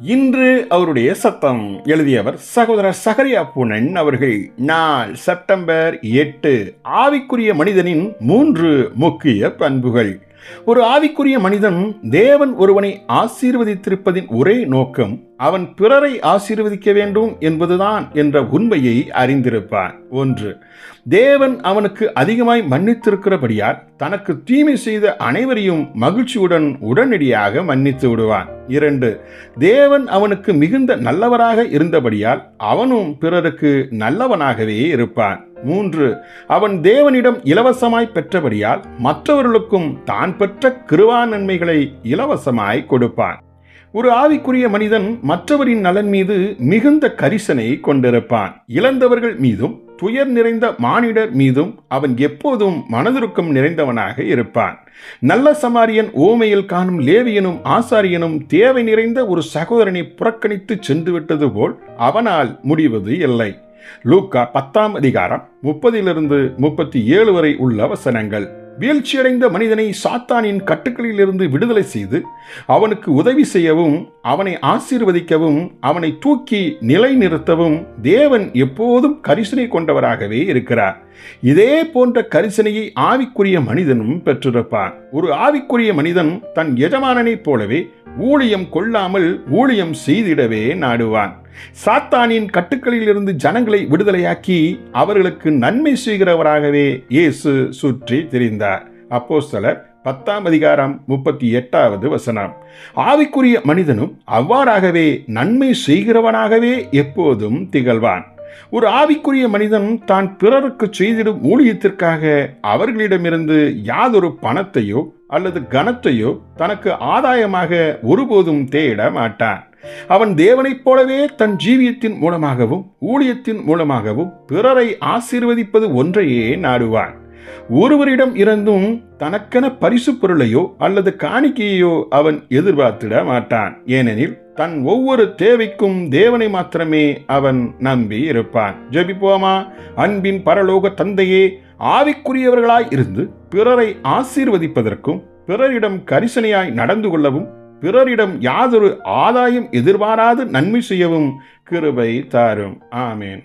இன்று அவருடைய சத்தம் எழுதியவர் சகோதரர் சகரியா புனன் அவர்கள். நாள் செப்டம்பர் எட்டு. ஆவிக்குரிய மனிதனின் மூன்று முக்கிய பண்புகள். ஒரு ஆவிக்குரிய மனிதன் தேவன் ஒருவனை ஆசீர்வதித்திருப்பதின் ஒரே நோக்கம் அவன் பிறரை ஆசீர்வதிக்க வேண்டும் என்பதுதான் என்ற உண்மையை அறிந்திருப்பான். ஒன்று தேவன் அவனுக்கு அதிகமாய் மன்னித்திருக்கிறபடியால் தனக்கு தீமை செய்த அனைவரையும் மகிழ்ச்சியுடன் உடனடியாக மன்னித்து விடுவான். இரண்டு. தேவன் அவனுக்கு மிகுந்த நல்லவராக இருந்தபடியால் அவனும் பிறருக்கு நல்லவனாகவே இருப்பான். மூன்று. அவன் தேவனிடம் இலவசமாய் பெற்றபடியால் மற்றவர்களுக்கும் தான் பெற்ற கிருவா நன்மைகளை இலவசமாய் கொடுப்பான். ஒரு ஆவிக்குரிய மனிதன் மற்றவரின் நலன் மீது மிகுந்த கரிசனை கொண்டிருப்பான். இழந்தவர்கள் மீதும் துயர் நிறைந்த மானிடர் மீதும் அவன் எப்போதும் மனதிருக்கம் நிறைந்தவனாக இருப்பான். நல்ல சமாரியன் ஓமையில் காணும் லேவியனும் ஆசாரியனும் தேவை நிறைந்த ஒரு சகோதரனை புறக்கணித்து சென்று விட்டது போல் அவனால் முடிவது இல்லை. லூக்கா பத்தாம் அதிகாரம் முப்பதிலிருந்து முப்பத்தி ஏழு வரை உள்ள வசனங்கள். வீழ்ச்சியடைந்த மனிதனை சாத்தானின் கட்டுக்களிலிருந்து விடுதலை செய்து அவனுக்கு உதவி செய்யவும் அவனை ஆசீர்வதிக்கவும் அவனை தூக்கி நிலைநிறுத்தவும் தேவன் எப்போதும் கரிசனை கொண்டவராகவே இருக்கிறார். இதே போன்ற கரிசனையை ஆவிக்குரிய மனிதனும் பெற்றிருப்பான். ஒரு ஆவிக்குரிய மனிதன் தன் எஜமானனைப் போலவே ஊழியம் கொள்ளாமல் ஊழியம் செய்திடவே நாடுவான். சாத்தானின் கட்டுக்களிலிருந்து ஜனங்களை விடுதலையாக்கி அவர்களுக்கு நன்மை செய்கிறவராகவே இயேசு சுற்றி திரிந்தார். அப்போ சிலர் பத்தாம் அதிகாரம் முப்பத்தி எட்டாவது வசனம். ஆவிக்குரிய மனிதனும் அவ்வாறாகவே நன்மை செய்கிறவனாகவே எப்போதும் திகழ்வான். ஒரு ஆவிக்குரிய மனிதன் தான் பிறருக்கு செய்திடும் ஊழியத்திற்காக அவர்களிடமிருந்து யாதொரு பணத்தையோ அல்லது கனத்தையோ தனக்கு ஆதாயமாக ஒருபோதும் தேட மாட்டான். அவன் தேவனைப் போலவே தன் ஜீவியத்தின் மூலமாகவும் ஊழியத்தின் மூலமாகவும் பிறரை ஆசீர்வதிப்பது ஒன்றையே நாடுவான். ஒருவரிடம் இருந்தும் தனக்கென பரிசு பொருளையோ அல்லது காணிக்கையோ அவன் எதிர்பார்த்திட மாட்டான். ஏனெனில் தன் ஒவ்வொரு தேவைக்கும் தேவனை மாத்திரமே அவன் நம்பி இருப்பான். ஜெபிப்போமா? அன்பின் பரலோக தந்தையே ஆவிக்குரியவர்களாய் இருந்து பிறரை ஆசீர்வதிப்பதற்கும் பிறரிடம் கரிசனையாய் நடந்து கொள்ளவும் பிறரிடம் யாதொரு ஆதாயம் எதிர்பாராது நன்மை செய்யவும் கிருபை தாரும். ஆமேன்.